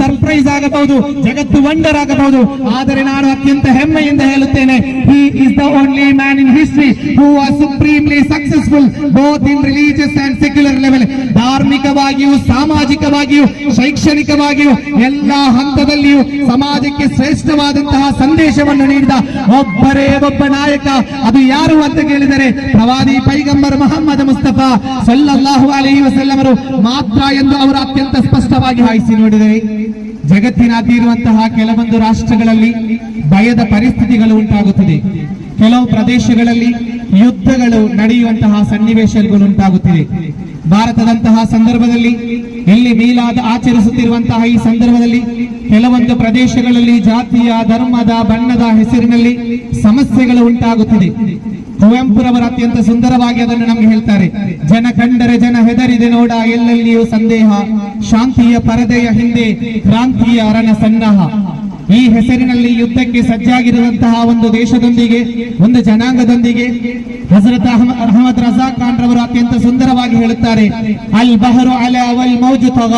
Surprise ಆಗಬಹುದು, ಜಗತ್ತು wonder ಆಗಬಹುದು. ಆದರೆ ನಾನು ಅತ್ಯಂತ ಹೆಮ್ಮೆಯಿಂದ ಹೇಳುತ್ತೇನೆ he is the only man in history who are supremely successful both in religious and secular level ಧಾರ್ಮಿಕವಾಗಿಯೂ, ಸಾಮಾಜಿಕವಾಗಿಯೂ, ಶೈಕ್ಷಣಿಕವಾಗಿಯೂ, ಎಲ್ಲಾ ಹಂತದಲ್ಲಿಯೂ ಸಮಾಜಕ್ಕೆ ಶ್ರೇಷ್ಠವಾದಂತಹ ಸಂದೇಶವನ್ನು ನೀಡಿದ ಒಬ್ಬರೇ ಒಬ್ಬ ನಾಯಕ. ಅದು ಯಾರು ಅಂತ ಕೇಳಿದರೆ ಪ್ರವಾದಿ ಪೈಗಂಬರ್ ಮೊಹಮ್ಮದ್ ಮುಸ್ತಫಾ ಸಲ್ಲಲ್ಲಾಹು ಅಲಿ ವಸಲ್ಲಮರು ಮಾತ್ರ ಎಂದು ಅವರು ಅತ್ಯಂತ ಸ್ಪಷ್ಟವಾಗಿ ಹಾಯಿಸಿ ನೋಡಿದರೆ. ಜಗತ್ತಿನಾದ್ಯ ಇರುವಂತಹ ಕೆಲವೊಂದು ರಾಷ್ಟ್ರಗಳಲ್ಲಿ ಭಯದ ಪರಿಸ್ಥಿತಿಗಳು ಉಂಟಾಗುತ್ತಿದೆ. ಕೆಲವು ಪ್ರದೇಶಗಳಲ್ಲಿ ಯುದ್ಧಗಳು ನಡೆಯುವಂತಹ ಸನ್ನಿವೇಶಗಳು ಉಂಟಾಗುತ್ತಿದೆ ಭಾರತದಂತಹ ಸಂದರ್ಭದಲ್ಲಿ ಇಲ್ಲಿ ಮೀಲಾದ ಆಚರಿಸುತ್ತಿರುವಂತಹ ಈ ಸಂದರ್ಭದಲ್ಲಿ ಕೆಲವೊಂದು ಪ್ರದೇಶಗಳಲ್ಲಿ ಜಾತಿಯ, ಧರ್ಮದ, ಬಣ್ಣದ ಹೆಸರಿನಲ್ಲಿ ಸಮಸ್ಯೆಗಳು ಉಂಟಾಗುತ್ತಿದೆ. ಕುವೆಂಪುರವರು ಅತ್ಯಂತ ಸುಂದರವಾಗಿ ಅದನ್ನು ನಮ್ಗೆ ಹೇಳ್ತಾರೆ. ಜನ ಕಂಡರೆ ಜನ ಹೆದರಿದೆ ನೋಡ, ಎಲ್ಲೆಲ್ಲಿಯೂ ಸಂದೇಹ. ಶಾಂತಿಯ ಪರದೆಯ ಹಿಂದೆ ಕ್ರಾಂತಿಯ ಅರಣ ಸನ್ನಾಹ. ಈ ಹೆಸರಿನಲ್ಲಿ ಯುದ್ಧಕ್ಕೆ ಸಜ್ಜಾಗಿರುವಂತಹ ಒಂದು ದೇಶದೊಂದಿಗೆ, ಒಂದು ಜನಾಂಗದೊಂದಿಗೆ ಹಜರತ್ ಅಹಮ- ಅಹಮದ್ ರಜಾ ಖಾನ್ ರವರು ಅತ್ಯಂತ ಸುಂದರವಾಗಿ ಹೇಳುತ್ತಾರೆ, ಅಲ್ ಬಹರು ಅಲ ಅವಲ್ ಮೌಜು ತಗ.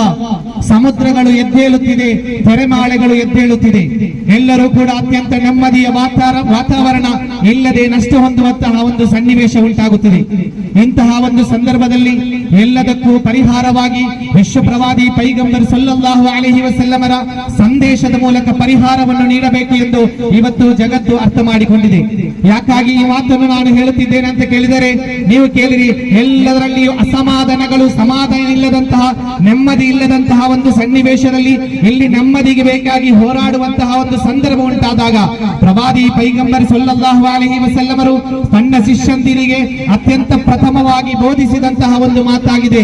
ಸಮುದ್ರಗಳು ಎದ್ದೇಳುತ್ತಿದೆ ತೆರೆಮಾಳೆಗಳು ಎದ್ದೇಳುತ್ತಿದೆ. ಎಲ್ಲರೂ ಕೂಡ ಅತ್ಯಂತ ನೆಮ್ಮದಿಯ ವಾತಾವರಣ, ಇಲ್ಲದೆ ನಷ್ಟ ಹೊಂದುವಂತಹ ಒಂದು ಸನ್ನಿವೇಶ ಉಂಟಾಗುತ್ತಿದೆ. ಇಂತಹ ಒಂದು ಸಂದರ್ಭದಲ್ಲಿ ಎಲ್ಲದಕ್ಕೂ ಪರಿಹಾರವಾಗಿ ವಿಶ್ವ ಪ್ರವಾದಿ ಪೈಗಂಬರ್ ಸಲ್ಲಲ್ಲಾಹು ಅಲೈಹಿ ವಸಲ್ಲಮರ ಸಂದೇಶದ ಮೂಲಕ ಪರಿಹಾರವನ್ನು ನೀಡಬೇಕು ಎಂದು ಇವತ್ತು ಜಗತ್ತು ಅರ್ಥ ಮಾಡಿಕೊಂಡಿದೆ. ಯಾಕಾಗಿ ಈ ಮಾತನ್ನು ನಾನು ಹೇಳುತ್ತಿದ್ದೇನೆ ಅಂತ ಕೇಳಿದರೆ, ನೀವು ಕೇಳಿರಿ, ಎಲ್ಲದರಲ್ಲಿಯೂ ಅಸಮಾಧಾನಗಳು, ಸಮಾಧಾನ ಇಲ್ಲದಂತಹ, ನೆಮ್ಮದಿ ಇಲ್ಲದಂತಹ ಒಂದು ಸನ್ನಿವೇಶದಲ್ಲಿ ಇಲ್ಲಿ ನೆಮ್ಮದಿಗೆ ಬೇಕಾಗಿ ಹೋರಾಡುವಂತಹ ಒಂದು ಸಂದರ್ಭ ಉಂಟಾದಾಗ ಪ್ರವಾದಿ ಪೈಗಂಬರ್ ಸೊಲ್ಲಲ್ಲಾಹು ಅಲೈಹಿ ವಸಲ್ಲಮರು ತನ್ನ ಶಿಷ್ಯಂದಿರಿಗೆ ಅತ್ಯಂತ ಪ್ರಥಮವಾಗಿ ಬೋಧಿಸಿದಂತಹ ಒಂದು ಮಾತಾಗಿದೆ.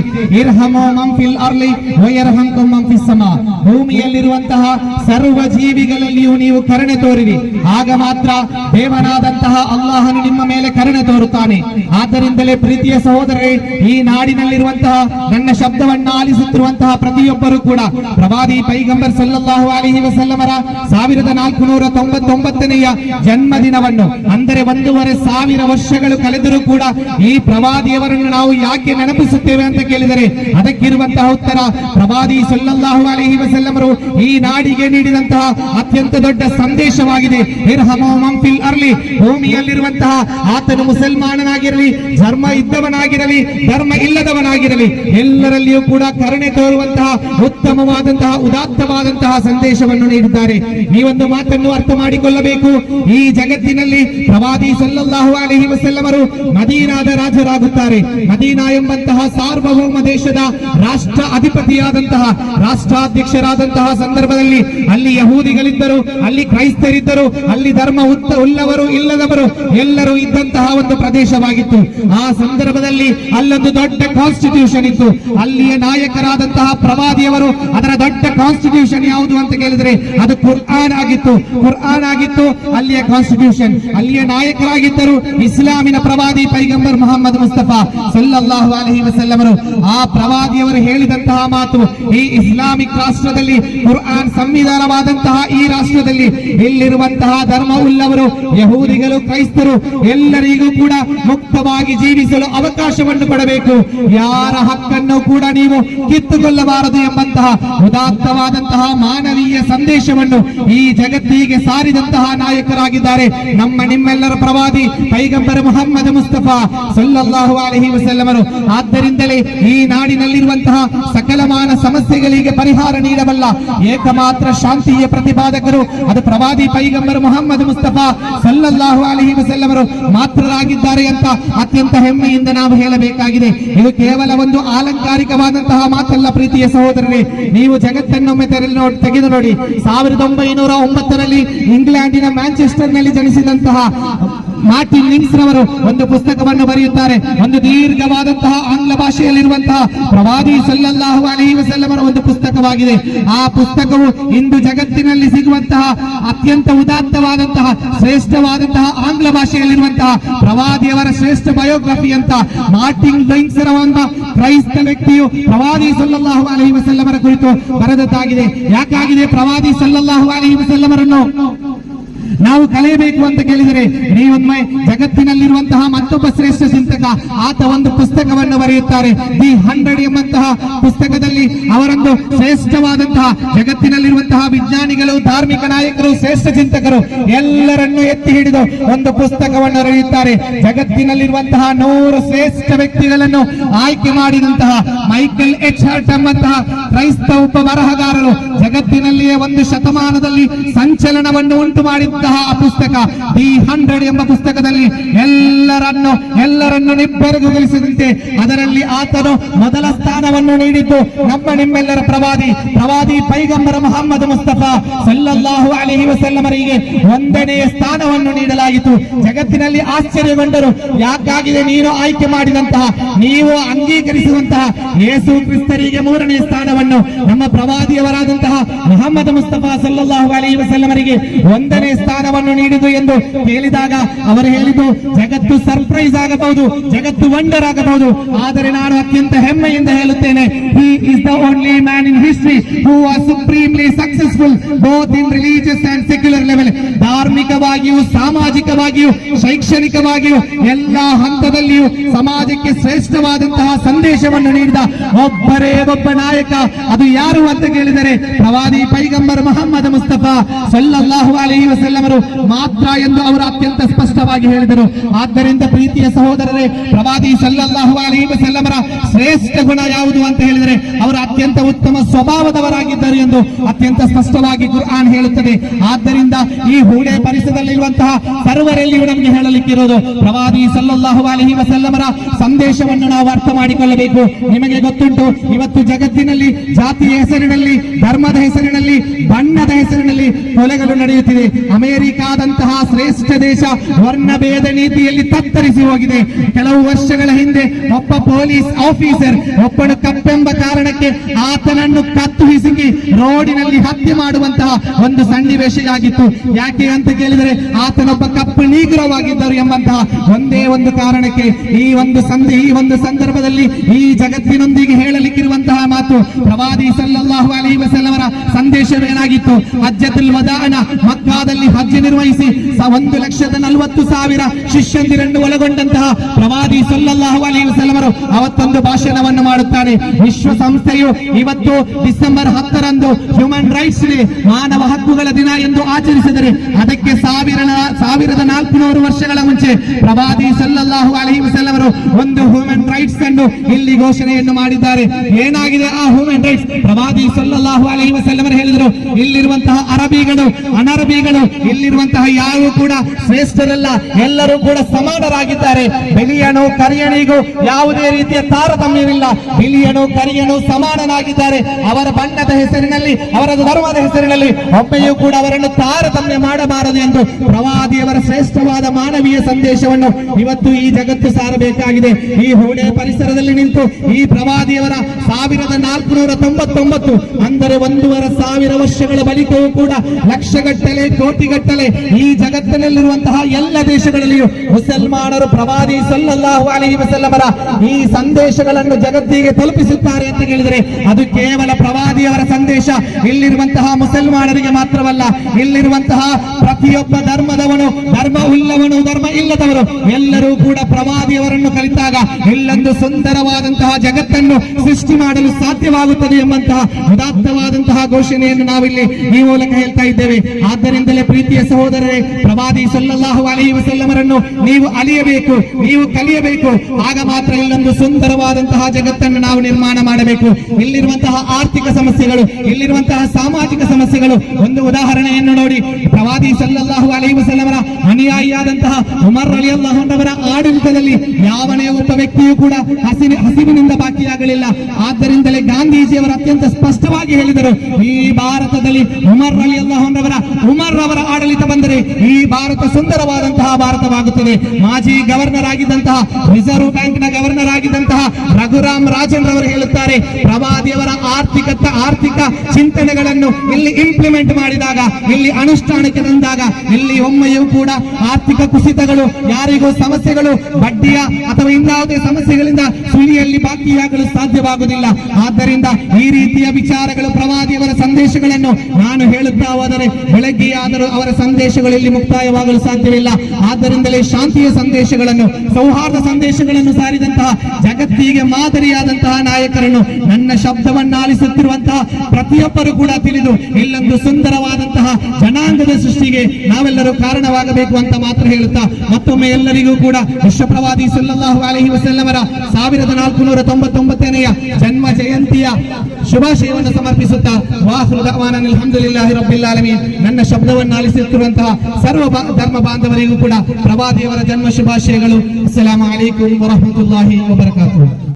ಭೂಮಿಯಲ್ಲಿರುವಂತಹ ಸರ್ವ ಜೀವಿಗಳಲ್ಲಿಯೂ ನೀವು ಕರುಣೆ ತೋರಿರಿ. ಆಗ ಮಾತ್ರ ದೇವನಾದಂತಹ ಅಲ್ಲಾಹನು ನಿಮ್ಮ ಮೇಲೆ ಕರುಣೆ ತೋರುತ್ತಾನೆ. ಆದ್ದರಿಂದಲೇ ಪ್ರೀತಿಯ ಸಹೋದರರೇ, ಈ ನಾಡಿನಲ್ಲಿರುವಂತಹ ನನ್ನ ಶಬ್ದವನ್ನ ಆಲಿಸುತ್ತಿರುವಂತಹ ಪ್ರತಿಯೊಬ್ಬರು ಕೂಡ, ಪ್ರವಾದಿ ಪೈಗಂಬರ್ ಸಲ್ಲಲ್ಲಾಹು ಅಲಿಹಿ ವಸಲ್ಲಮರ ಸಾವಿರದ ನಾಲ್ಕು ನೂರ ತೊಂಬತ್ತೊಂಬತ್ತನೆಯ ಜನ್ಮದಿನವನ್ನು, ಅಂದರೆ ಒಂದೂವರೆ ಸಾವಿರ ವರ್ಷಗಳು ಕಳೆದರೂ ಕೂಡ ಈ ಪ್ರವಾದಿಯವರನ್ನು ನಾವು ಯಾಕೆ ನೆನಪಿಸುತ್ತೇವೆ ಅಂತ ಕೇಳಿದರೆ ಅದಕ್ಕಿರುವಂತಹ ಉತ್ತರ ಪ್ರವಾದಿ ಸಲ್ಲಲ್ಲಾಹು ಅಲೈಹಿ ವಸಲ್ಲಮರು ಈ ನಾಡಿಗೆ ನೀಡಿದಂತಹ ಅತ್ಯಂತ ದೊಡ್ಡ ಸಂದೇಶವಾಗಿದೆ. ಅರ್ಲಿ. ಭೂಮಿಯಲ್ಲಿರುವಂತಹ ಆತನು ಮುಸಲ್ಮಾನನಾಗಿರಲಿ, ಧರ್ಮ ಇದ್ದವನಾಗಿರಲಿ, ಧರ್ಮ ಇಲ್ಲದವನಾಗಿರಲಿ, ಎಲ್ಲರಲ್ಲಿಯೂ ಕೂಡ ಕರುಣೆ ತೋರುವಂತಹ ಉತ್ತಮವಾದಂತಹ, ಉದಾತ್ತವಾದಂತಹ ಸಂದೇಶವನ್ನು ನೀಡಿದ್ದಾರೆ. ಈ ಒಂದು ಮಾತನ್ನು ಅರ್ಥ ಮಾಡಿಕೊಳ್ಳಬೇಕು. ಈ ಜಗತ್ತಿನಲ್ಲಿ ಪ್ರವಾದಿ ಸಲ್ಲಲ್ಲಾಹು ಅಲೈಹಿ ವಸಲ್ಲಮರು ಮದೀನಾದ ರಾಜರಾಗುತ್ತಾರೆ ಮದೀನಾ ಎಂಬಂತಹ ಸಾರ್ವಭೌಮ ದೇಶದ ರಾಷ್ಟ್ರ ಅಧಿಪತಿಯಾದಂತಹ, ರಾಷ್ಟ್ರಾಧ್ಯಕ್ಷರಾದಂತಹ ಸಂದರ್ಭದಲ್ಲಿ ಅಲ್ಲಿ ಯಹೂದಿಗಳಿದ್ದರು, ಅಲ್ಲಿ ಕ್ರೈಸ್ತರಿದ್ದರು, ಅಲ್ಲಿ ಧರ್ಮ ಉಳ್ಳವರು ಇಲ್ಲದವರು ಎಲ್ಲರೂ ಇದ್ದಂತಹ ಒಂದು ಪ್ರದೇಶವಾಗಿತ್ತು. ಆ ಸಂದರ್ಭದಲ್ಲಿ ಅಲ್ಲೊಂದು ದೊಡ್ಡ ಕಾನ್ಸ್ಟಿಟ್ಯೂಷನ್ ಇತ್ತು. ಅಲ್ಲಿಯ ನಾಯಕರಾದಂತಹ ಪ್ರವಾದಿಯವರು ಅದರ ದೊಡ್ಡ ಕಾನ್ಸ್ಟಿಟ್ಯೂಷನ್ ಯಾವುದು ಅಂತ ಕೇಳಿದ್ರೆ ಅದು ಕುರ್ಆನ್ ಆಗಿತ್ತು. ಕುರ್ಆನ್ ಆಗಿತ್ತು ಅಲ್ಲಿಯ ಕಾನ್ಸ್ಟಿಟ್ಯೂಷನ್ ಅಲ್ಲಿಯ ನಾಯಕರಾಗಿದ್ದರು ಇಸ್ಲಾಮಿನ ಪ್ರವಾದಿ ಪೈಗಂಬರ್ ಮೊಹಮ್ಮದ್ ಮುಸ್ತಫಾ ಸಲ್ಲಲ್ಲಾಹು ಅಲಹಿ ವಸಲ್ಲಮರು, ಆ ಪ್ರವಾದಿಯವರು ಹೇಳಿದಂತಹ ಮಾತು ಈ ಇಸ್ಲಾಮಿಕ್ ರಾಷ್ಟ್ರದಲ್ಲಿ ಕುರ್ಆನ್ ಸಂವಿಧಾನವಾದಂತಹ ಈ ರಾಷ್ಟ್ರದಲ್ಲಿ ಇಲ್ಲಿರುವಂತಹ ಧರ್ಮ ಉಳ್ಳವರು ಯಹೂದಿಗಳು, ಕ್ರೈಸ್ತರು ಎಲ್ಲರಿಗೂ ಕೂಡ ಮುಕ್ತವಾಗಿ ಜೀವಿಸಲು ಅವಕಾಶವನ್ನು ಕೊಡಬೇಕು. ಯಾರ ಹಕ್ಕನ್ನು ಕೂಡ ನೀವು ಕಿತ್ತುಕೊಳ್ಳಬಾರದು ಎಂಬಂತಹ ಉದಾತ್ತವಾದಂತಹ ಮಾನವೀಯ ಸಂದೇಶವನ್ನು ಈ ಜಗತ್ತಿಗೆ ಸಾರಿದಂತಹ ನಾಯಕರಾಗಿದ್ದಾರೆ. ನಮ್ಮ ನಿಮ್ಮೆಲ್ಲರ ಪ್ರವಾದಿ ಪೈಗಂಬರ ಮುಹಮ್ಮದ್ ಮುಸ್ತಫಾ ಸಲ್ಲಲ್ಲಾಹು ಅಲಹಿ ವಸಲ್ಲಮರು ಆದ್ದರಿಂದಲೇ ಈ ನಾಡಿನಲ್ಲಿರುವಂತಹ ಸಕಲಮಾನ ಸಮಸ್ಯೆಗಳಿಗೆ ಪರಿಹಾರ ನೀಡಬಲ್ಲ ಏಕಮಾತ್ರ ಶಾಂತಿಯ ಪ್ರತಿಪಾದಕರು, ಅದು ಪ್ರವಾದಿ ಪೈಗಂಬರ್ ಮೊಹಮ್ಮದ್ ಮುಸ್ತಫಾ ಸಲ್ಲಲ್ಲಾಹು ಅಲಹಿ ವಸಲ್ಲಮರು ಮಾತ್ರರಾಗಿದ್ದಾರೆ ಅಂತ ಅತ್ಯಂತ ಹೆಮ್ಮೆಯಿಂದ ನಾವು ಹೇಳಬೇಕಾಗಿದೆ. ಇದು ಕೇವಲ ಒಂದು ಆಲಂಕಾರಿಕವಾದಂತಹ ಮಾತಲ್ಲ ಪ್ರೀತಿಯ ಸಹೋದರರೇ. ನೀವು ಜಗತ್ತನ್ನೊಮ್ಮೆ ತೆಗೆದು ನೋಡಿ. ಸಾವಿರದ ಒಂಬೈನೂರ ಒಂಬತ್ತರಲ್ಲಿ ಇಂಗ್ಲೆಂಡಿನ ಮ್ಯಾಂಚೆಸ್ಟರ್ನಲ್ಲಿ ಜನಿಸಿದಂತಹ ಮಾರ್ಟಿನ್ ಲಿಂಕ್ಸ್ ರವರು ಒಂದು ಪುಸ್ತಕವನ್ನು ಬರೆಯುತ್ತಾರೆ. ಒಂದು ದೀರ್ಘವಾದಂತಹ ಆಂಗ್ಲ ಭಾಷೆಯಲ್ಲಿರುವಂತಹ ಪ್ರವಾದಿ ಸಲ್ಲಲ್ಲಾಹು ಅಲೈಹಿ ವಸಲ್ಲಮರ ಒಂದು ಪುಸ್ತಕವಾಗಿದೆ. ಆ ಪುಸ್ತಕವು ಇಂದು ಜಗತ್ತಿನಲ್ಲಿ ಸಿಗುವಂತಹ ಅತ್ಯಂತ ಉದಾತ್ತವಾದಂತಹ, ಶ್ರೇಷ್ಠವಾದಂತಹ ಆಂಗ್ಲ ಭಾಷೆಯಲ್ಲಿರುವಂತಹ ಪ್ರವಾದಿಯವರ ಶ್ರೇಷ್ಠ ಬಯೋಗ್ರಫಿ ಅಂತ ಮಾರ್ಟಿನ್ ಲಿಂಕ್ಸ್ ಕ್ರೈಸ್ತ ವ್ಯಕ್ತಿಯು ಪ್ರವಾದಿ ಸಲ್ಲಲ್ಲಾಹು ಅಲೈಹಿ ವಸಲ್ಲಮರ ಕುರಿತು ಬರೆದದ್ದಾಗಿದೆ. ಯಾಕಾಗಿದೆ ಪ್ರವಾದಿ ಸಲ್ಲಲ್ಲಾಹು ಅಲೈಹಿ ವಸಲ್ಲಮರನ್ನು ನಾವು ಕಲಿಯಬೇಕು ಅಂತ ಕೇಳಿದರೆ ನೀವೊಮ್ಮೆ ಜಗತ್ತಿನಲ್ಲಿರುವಂತಹ ಮತ್ತೊಬ್ಬ ಶ್ರೇಷ್ಠ ಚಿಂತಕ, ಆತ ಒಂದು ಪುಸ್ತಕವನ್ನು ಬರೆಯುತ್ತಾರೆ. ದಿ ಹಂಡ್ರೆಡ್ ಎಂಬಂತಹ ಪುಸ್ತಕದಲ್ಲಿ ಅವರೊಂದು ಶ್ರೇಷ್ಠವಾದಂತಹ ಜಗತ್ತಿನಲ್ಲಿರುವಂತಹ ವಿಜ್ಞಾನಿಗಳು, ಧಾರ್ಮಿಕ ನಾಯಕರು, ಶ್ರೇಷ್ಠ ಚಿಂತಕರು ಎಲ್ಲರನ್ನು ಎತ್ತಿ ಹಿಡಿದು ಒಂದು ಪುಸ್ತಕವನ್ನು ಬರೆಯುತ್ತಾರೆ. ಜಗತ್ತಿನಲ್ಲಿರುವಂತಹ ನೂರು ಶ್ರೇಷ್ಠ ವ್ಯಕ್ತಿಗಳನ್ನು ಆಯ್ಕೆ ಮಾಡಿದಂತಹ ಮೈಕೆಲ್ ಎಚ್. ಹರ್ಟ್ ಎಂಬಂತಹ ಕ್ರೈಸ್ತ ಉಪ ಬರಹಗಾರರು ಜಗತ್ತಿನಲ್ಲಿಯೇ ಒಂದು ಶತಮಾನದಲ್ಲಿ ಸಂಚಲನವನ್ನು ಉಂಟು ಮಾಡಿದಂತಹ ಆ ಪುಸ್ತಕ ದಿ ಹಂಡ್ರೆಡ್ ಎಂಬ ಪುಸ್ತಕದಲ್ಲಿ ಎಲ್ಲರನ್ನು ಎಲ್ಲರನ್ನು ನಿಬ್ಬೆರಗುಗೊಳಿಸಿದಂತೆ ಅದರಲ್ಲಿ ಆತನು ಮೊದಲ ಸ್ಥಾನವನ್ನು ನೀಡಿದ್ದು ನಮ್ಮ ನಿಮ್ಮೆಲ್ಲರ ಪ್ರವಾದಿ ಪ್ರವಾದಿ ಪೈಗಂಬರ ಮೊಹಮ್ಮದ್ ಮುಸ್ತಫಾ ಸಲ್ಲಲ್ಲಾಹು ಅಲೈಹಿ ವಸಲ್ಲಮರಿಗೆ ಒಂದನೆಯ ಸ್ಥಾನವನ್ನು ನೀಡಲಾಯಿತು. ಜಗತ್ತಿನಲ್ಲಿ ಆಶ್ಚರ್ಯಗೊಂಡರು, ಯಾಕಾಗಿದೆ ನೀನು ಆಯ್ಕೆ ಮಾಡಿದಂತಹ, ನೀವು ಅಂಗೀಕರಿಸುವಂತಹ ಯೇಸು ಕ್ರಿಸ್ತರಿಗೆ ಮೂರನೇ ಸ್ಥಾನವನ್ನು ನಮ್ಮ ಪ್ರವಾದಿಯವರಾದಂತಹ ಮೊಹಮ್ಮದ್ ಮುಸ್ತಫಾ ಸಲ್ಲಲ್ಲಾಹು ಅಲೈಹಿ ವಸಲ್ಲಮರಿಗೆ ಒಂದನೇ ಸ್ಥಾನವನ್ನು ನೀಡಿತು ಎಂದು ಕೇಳಿದಾಗ ಅವರು ಹೇಳಿದ್ದು, ಜಗತ್ತು ಸರ್ಪ್ರೈಸ್ ಆಗಬಹುದು, ಜಗತ್ತು ವಂಡರ್ ಆಗಬಹುದು, ಆದರೆ ನಾನು ಅತ್ಯಂತ ಹೆಮ್ಮೆಯಿಂದ ಹೇಳುತ್ತೇನೆ he is the only man in history who are supremely successful both in religious and secular level ಧಾರ್ಮಿಕವಾಗಿಯೂ, ಸಾಮಾಜಿಕವಾಗಿಯೂ, ಶೈಕ್ಷಣಿಕವಾಗಿಯೂ, ಎಲ್ಲಾ ಹಂತದಲ್ಲಿಯೂ ಸಮಾಜಕ್ಕೆ ಶ್ರೇಷ್ಠವಾದಂತಹ ಸಂದೇಶವನ್ನು ನೀಡಿದ ಒಬ್ಬರೇ ಒಬ್ಬ ನಾಯಕ. ಅದು ಯಾರು ಅಂತ ಕೇಳಿದರೆ ಪ್ರವಾದಿ ಪೈಗಂಬರ್ ಮೊಹಮ್ಮದ್ ಮುಸ್ತಫಾ, ಸಲ್ಲಲ್ಲಾಹು ಅಲೈಹಿ ವಸಲ್ಲಮರು ಮಾತ್ರ ಎಂದು ಅವರು ಅತ್ಯಂತ ಸ್ಪಷ್ಟವಾಗಿ ಹೇಳಿದರು. ಆದ್ದರಿಂದ ಪ್ರೀತಿಯ ಸಹೋದರರೇ, ಪ್ರವಾದಿ ಸಲ್ಲಲ್ಲಾಹು ಅಲೈಹಿ ವಸಲ್ಲಮರ ಶ್ರೇಷ್ಠ ಗುಣ ಯಾವುದು ಅಂತ ಹೇಳಿದರೆ, ಅವರು ಅತ್ಯಂತ ಉತ್ತಮ ಸ್ವಭಾವದವರಾಗಿದ್ದರು ಎಂದು ಅತ್ಯಂತ ಸ್ಪಷ್ಟವಾಗಿ ಕುರ್ಆನ್ ಹೇಳುತ್ತದೆ. ಆದ್ದರಿಂದ ಈ ಹೂಡೆ ಪರಿಸರದಲ್ಲಿರುವಂತಹ ಸರ್ವರೆಲ್ಲಿಯೂ ನಮಗೆ ಹೇಳಲಿಕ್ಕಿರೋದು ಪ್ರವಾದಿ ಸಲ್ಲಲ್ಲಾಹು ಅಲೈಹಿ ವಸಲ್ಲಮರ ಸಂದೇಶವನ್ನು ನಾವು ಅರ್ಥ ಮಾಡಿಕೊಳ್ಳಬೇಕು. ನಿಮಗೆ ಗೊತ್ತುಂಟು, ಇವತ್ತು ಜಗತ್ತಿನಲ್ಲಿ, ಜಾತಿಯ ಹೆಸರಿನಲ್ಲಿ, ಧರ್ಮದ ಹೆಸರಿನಲ್ಲಿ, ಬಣ್ಣದ ಹೆಸರಿನಲ್ಲಿ ಕೊಲೆಗಳು ನಡೆಯುತ್ತಿದೆ ಅಮೆರಿಕಾದಂತಹ ಶ್ರೇಷ್ಠ ದೇಶ ವರ್ಣಭೇದ ನೀತಿಯಲ್ಲಿ ತತ್ತರಿಸಿ ಹೋಗಿದೆ. ಕೆಲವು ವರ್ಷಗಳ ಹಿಂದೆ ಒಬ್ಬ ಪೊಲೀಸ್ ಆಫೀಸರ್ ಒಬ್ಬನು ಕಪ್ಪೆಂಬ ಕಾರಣಕ್ಕೆ ಆತನನ್ನು ಕತ್ತು ಹಿಸುಕಿ ರೋಡಿನಲ್ಲಿ ಹತ್ಯೆ ಮಾಡುವಂತಹ ಒಂದು ಸನ್ನಿವೇಶವಾಗಿತ್ತು ಯಾಕೆ ಅಂತ ಕೇಳಿದರೆ ಆತನೊಬ್ಬ ಕಪ್ಪು ನೀಗ್ರವಾಗಿದ್ದರು ಎಂಬಂತಹ ಒಂದೇ ಒಂದು ಕಾರಣಕ್ಕೆ ಈ ಒಂದು ಸಂಧಿ ಈ ಒಂದು ಸಂದರ್ಭದಲ್ಲಿ ಈ ಜಗತ್ತಿನೊಂದಿಗೆ ಹೇಳಲಿಕ್ಕಿರುವಂತಹ ಮಾತು ಪ್ರವಾದಿ ಸಲ್ಲಲ್ಲಾಹು ಅಲೈಹಿ ವಸಲ್ಲವರ ಸಂದೇಶವೇನಾಗಿತ್ತು? ಅಜ್ಜತುಲ್ ವದಾನ ಮಕ್ಕಾದಲ್ಲಿ ಹಜ್ ನಿರ್ವಹಿಸಿ ಸ- ಒಂದು ಲಕ್ಷದ ನಲವತ್ತು ಸಾವಿರ ಶಿಷ್ಯಂದಿರನ್ನು ಒಳಗೊಂಡಂತಹ ಪ್ರವಾದಿ ಸಲ್ಲಲ್ಲಾಹು ಅಲಿ ವಸಲಮರು ಅವತ್ತೊಂದು ಭಾಷಣವನ್ನು ಮಾಡುತ್ತಾರೆ. ವಿಶ್ವಸಂಸ್ಥೆಯು ಇವತ್ತು ಡಿಸೆಂಬರ್ ಹತ್ತರಂದು ಹ್ಯೂಮನ್ ರೈಟ್ಸ್ ಡೇ, ಮಾನವ ಹಕ್ಕುಗಳ ದಿನ ಎಂದು ಆಚರಿಸಿದರೆ ಅದಕ್ಕೆ ಸಾವಿರ ಸಾವಿರದ ನಾಲ್ಕುನೂರು ವರ್ಷಗಳ ಮುಂಚೆ ಪ್ರವಾದಿ ಸಲ್ಲಲ್ಲಾಹು ಅಲಿ ವಸಲ್ಲಮರು ಒಂದು ಹ್ಯೂಮನ್ ರೈಟ್ಸ್ ಅನ್ನು ಇಲ್ಲಿ ಘೋಷಣೆಯನ್ನು ಮಾಡಿದ್ದಾರೆ. ಏನಾಗಿದೆ ಆ ಹ್ಯೂಮನ್ ರೈಟ್ಸ್? ಪ್ರವಾದಿ ಸಲ್ಲಲ್ಲಾಹು ಅಲಿ ವಸಲ್ಲಮರು ಹೇಳಿದರು, ಇಲ್ಲಿರುವಂತಹ ಅರಬಿಗಳು, ಅನರಬಿಗಳು ಇಲ್ಲಿರುವಂತಹ ಯಾರು ಕೂಡ ಶ್ರೇಷ್ಠರಲ್ಲ, ಎಲ್ಲರೂ ಕೂಡ ಸಮಾನರಾಗಿದ್ದಾರೆ. ಬಿಲಿಯನು ಕರಿಯಣಿಗೂ ಯಾವುದೇ ರೀತಿಯ ತಾರತಮ್ಯವಿಲ್ಲ. ಬಿಲಿಯನು ಕರಿಯನು ಸಮಾನನಾಗಿದ್ದಾರೆ. ಅವರ ಬಣ್ಣದ ಹೆಸರಿನಲ್ಲಿ ಅವರ ಧರ್ಮದ ಹೆಸರಿನಲ್ಲಿ ಒಮ್ಮೆಯೂ ಕೂಡ ಅವರನ್ನು ತಾರತಮ್ಯ ಮಾಡಬಾರದು ಎಂದು ಪ್ರವಾದಿಯವರ ಶ್ರೇಷ್ಠವಾದ ಮಾನವೀಯ ಸಂದೇಶವನ್ನು ಇವತ್ತು ಈ ಜಗತ್ತು ಸಾರಬೇಕಾಗಿದೆ. ಈ ಹೂಡೆ ಪರಿಸರದಲ್ಲಿ ನಿಂತು ಈ ಪ್ರವಾದಿಯವರ ಸಾವಿರದ ನಾಲ್ಕುನೂರ ತೊಂಬತ್ತೊಂಬತ್ತು, ಅಂದರೆ ಒಂದೂವರೆ ಸಾವಿರ ವರ್ಷಗಳ ಬಳಿಕವೂ ಕೂಡ ಲಕ್ಷಗಟ್ಟಲೆ ಕೋಟಿಗಟ್ಟಲೆ ಈ ಜಗತ್ತಿನಲ್ಲಿರುವಂತಹ ಎಲ್ಲ ದೇಶಗಳಲ್ಲಿಯೂ ಮುಸಲ್ಮಾನರು ಪ್ರವಾದಿ ಸಲ್ಲಲ್ಲಾಹು ಅಲೈಹಿ ವಸಲ್ಲಮರ ಈ ಸಂದೇಶಗಳನ್ನು ಜಗತ್ತಿಗೆ ತಲುಪಿಸುತ್ತಾರೆ ಅಂತ ಹೇಳಿದರೆ ಅದು ಕೇವಲ ಪ್ರವಾದಿಯವರ ಸಂದೇಶ ಇಲ್ಲಿರುವಂತಹ ಮುಸಲ್ಮಾನರಿಗೆ ಮಾತ್ರವಲ್ಲ, ಇಲ್ಲಿರುವಂತಹ ಪ್ರತಿಯೊಬ್ಬ ಧರ್ಮದವನು, ಧರ್ಮ ಉಳ್ಳವನು, ಧರ್ಮ ಇಲ್ಲದವರು ಎಲ್ಲರೂ ಕೂಡ ಪ್ರವಾದಿಯವರನ್ನು ಕಲಿತಾಗ ಇಲ್ಲೊಂದು ಸುಂದರವಾದಂತಹ ಜಗತ್ತನ್ನು ಸೃಷ್ಟಿ ಮಾಡಲು ಸಾಧ್ಯವಾಗುತ್ತದೆ ಎಂಬಂತಹ ಉದಾತ್ತವಾದಂತಹ ಘೋಷಣೆಯನ್ನು ನಾವಿಲ್ಲಿ ಈ ಮೂಲಕ ಹೇಳ್ತಾ ಇದ್ದೇವೆ. ಆದ್ದರಿಂದಲೇ ಪ್ರೀತಿಯ ಸಹೋದರರೇ, ಪ್ರವಾದಿ ಸಲ್ಲಲ್ಲಾಹು ಅಲೈಹಿ ವಸಲ್ಲಮರನ್ನು ನೀವು ಅಲಿಯಬೇಕು, ನೀವು ಕಲಿಯಬೇಕು. ಆಗ ಮಾತ್ರ ಇಲ್ಲೊಂದು ಸುಂದರವಾದಂತಹ ಜಗತ್ತನ್ನು ನಾವು ನಿರ್ಮಾಣ ಮಾಡಬೇಕು. ಇಲ್ಲಿರುವಂತಹ ಆರ್ಥಿಕ ಸಮಸ್ಯೆಗಳು, ಇಲ್ಲಿರುವಂತಹ ಸಾಮಾಜಿಕ ಸಮಸ್ಯೆಗಳು. ಒಂದು ಉದಾಹರಣೆಯನ್ನು ನೋಡಿ. ಪ್ರವಾದಿ ಸಲ್ಲಲ್ಲಾಹು ಅಲೈಹಿ ವಸಲ್ಲಮರ ಅನುಯಾಯಿಯಾದಂತಹ ಉಮರ್ ಅಲಿ ಅಲ್ಲಾಹನವರ ಆಡಳಿತದಲ್ಲಿ ಯಾವನೇ ಒಬ್ಬ ವ್ಯಕ್ತಿಯು ಕೂಡ ಹಸಿರು ಹಸಿವಿನಿಂದ ಬಾಕಿಯಾಗಲಿಲ್ಲ. ಆದ್ದರಿಂದಲೇ ಗಾಂಧೀಜಿಯವರು ಅತ್ಯಂತ ಸ್ಪಷ್ಟವಾಗಿ ಹೇಳಿದರು, ಈ ಭಾರತದಲ್ಲಿ ಉಮರ್ ಅಲಿ ಅಲ್ಲಾಹನವರ ಉಮರ್ ಅವರ ಆಡಳಿತ ಬಂದರೆ ಈ ಭಾರತ ಸುಂದರವಾದಂತಹ ಭಾರತವಾಗುತ್ತದೆ. ಮಾಜಿ ಗವರ್ನರ್ ಆಗಿದ್ದಂತಹ, ರಿಸರ್ವ್ ಬ್ಯಾಂಕ್ನ ಗವರ್ನರ್ ಆಗಿದ್ದಂತಹ ರಘುರಾಮ್ ರಾಜೇಂದ್ರ ಅವರು ಹೇಳುತ್ತಾರೆ, ಪ್ರವಾದಿಯವರ ಆರ್ಥಿಕ ಆರ್ಥಿಕ ಚಿಂತನೆಗಳನ್ನು ಇಲ್ಲಿ ಇಂಪ್ಲಿಮೆಂಟ್ ಮಾಡಿದಾಗ, ಇಲ್ಲಿ ಅನುಷ್ಠಾನಕ್ಕೆ ತಂದಾಗ, ಇಲ್ಲಿ ಒಮ್ಮೆಯೂ ಕೂಡ ಆರ್ಥಿಕ ಕುಸಿತಗಳು, ಯಾರಿಗೂ ಸಮಸ್ಯೆಗಳು, ಬಡ್ಡಿಯ ಅಥವಾ ಇನ್ಯಾವುದೇ ಸಮಸ್ಯೆಗಳಿಂದ ಸುಳಿಯಲ್ಲಿ ಬಾಕಿಯಾಗಲು ಸಾಧ್ಯವಾಗುವುದಿಲ್ಲ. ಆದ್ದರಿಂದ ಈ ರೀತಿಯ ವಿಚಾರಗಳು ಪ್ರವಾದಿಯವರ ಸಂದೇಶಗಳನ್ನು ನಾನು ಹೇಳುತ್ತಾ ಹೋದರೆ ಬೆಳಗ್ಗೆಯಾದರೂ ಅವರ ಸಂದೇಶಗಳು ಇಲ್ಲಿ ಮುಕ್ತಾಯವಾಗಲು ಸಾಧ್ಯವಿಲ್ಲ. ಆದ್ದರಿಂದಲೇ ಶಾಂತಿಯ ಸಂದೇಶಗಳನ್ನು, ಸೌಹಾರ್ದ ಸಂದೇಶಗಳನ್ನು ಸಾರಿದಂತಹ ಜಗತ್ತಿಗೆ ಮಾದರಿಯಾದಂತಹ ನಾಯಕರನ್ನು ನನ್ನ ಶಬ್ದವನ್ನು ಆಲಿಸುತ್ತಿರುವಂತಹ ಪ್ರತಿಯೊಬ್ಬರು ಕೂಡ ತಿಳಿದು ಇಲ್ಲೊಂದು ಸುಂದರವಾದಂತಹ ಜನಾಂಗದ ಸೃಷ್ಟಿಗೆ ನಾವೆಲ್ಲರೂ ಕಾರಣವಾಗಬೇಕು ಅಂತ ಮಾತ್ರ ಹೇಳುತ್ತಾ ಮತ್ತೊಮ್ಮೆ ಎಲ್ಲರಿಗೂ ಕೂಡ ವಿಶ್ವಪ್ರವಾದಿ ಸಲ್ಲಲ್ಲಾಹು ಅಲೈಹಿ ವಸಲ್ಲಮರ ಸಾವಿರದ ನಾಲ್ಕುನೂರ ತೊಂಬತ್ತೊಂಬತ್ತನೆಯ ಜನ್ಮ ಜಯಂತಿಯ ಶುಭಾಶಯವನ್ನು ಸಮರ್ಪಿಸುತ್ತಾ ಅಲ್ಹಮ್ದುಲಿಲ್ಲಾಹಿ ರಬ್ಬಿಲ್ ಆಲಮೀನ್. ನನ್ನ ಶಬ್ದವನ್ನು ಆಲಿಸುತ್ತಿರುವಂತಹ ಸರ್ವ ಧರ್ಮ ಬಾಂಧವರಿಗೂ ಕೂಡ ಪ್ರವಾದಿಯವರ ಜನ್ಮ ಶುಭಾಶಯಗಳು. ಅಸ್ಸಲಾಮು ಅಲೈಕುಂ ವರಹಮತುಲ್ಲಾಹಿ ವಬರಕಾತುಹು.